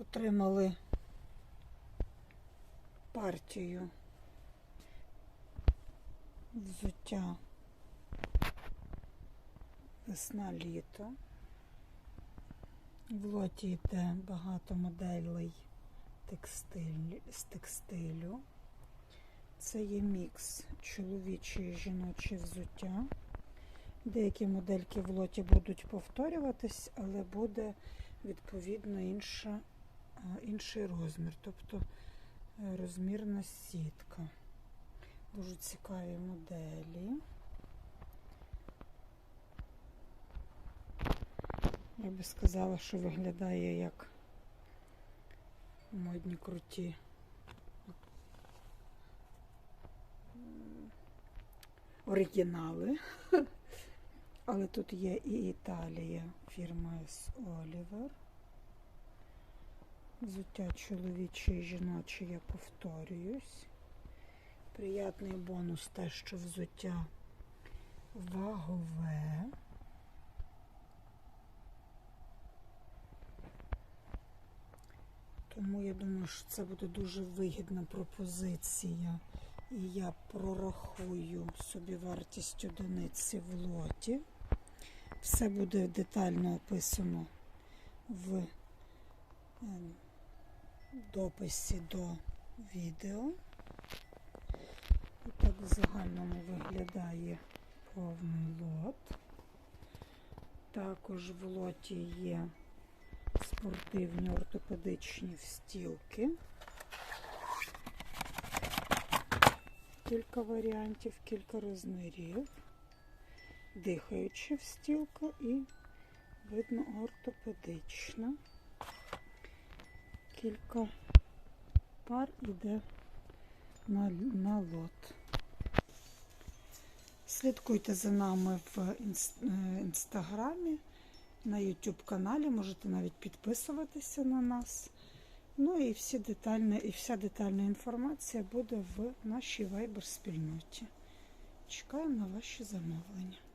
Отримали партію взуття весна-літо. В лоті йде багато моделей текстиль, з текстилю. Це є мікс чоловіче і жіноче взуття. Деякі модельки в лоті будуть повторюватись, але буде відповідно інша, інший розмір, тобто е, розмірна сітка. Дуже цікаві моделі. Я би сказала, що виглядає як модні круті оригінали. Але тут є і Італія, фірма. Олівер. Взуття чоловіче і жіноче, я повторююсь. Приятний бонус те, що взуття вагове. Тому я думаю, що це буде дуже вигідна пропозиція. І я прорахую собі вартість одиниці в лоті. Все буде детально описано в дописі до відео. І так в загальному виглядає повний лот. Також в лоті є спортивні ортопедичні встілки. Кілька варіантів, кілька розмірів. Дихаюча встілка і, видно, ортопедична. Кілька пар іде на, на лот. Слідкуйте за нами в е, інстаграмі, на YouTube каналі, можете навіть підписуватися на нас. Ну і всі детальні, і вся детальна інформація буде в нашій Viber спільноті. Чекаємо на ваші замовлення.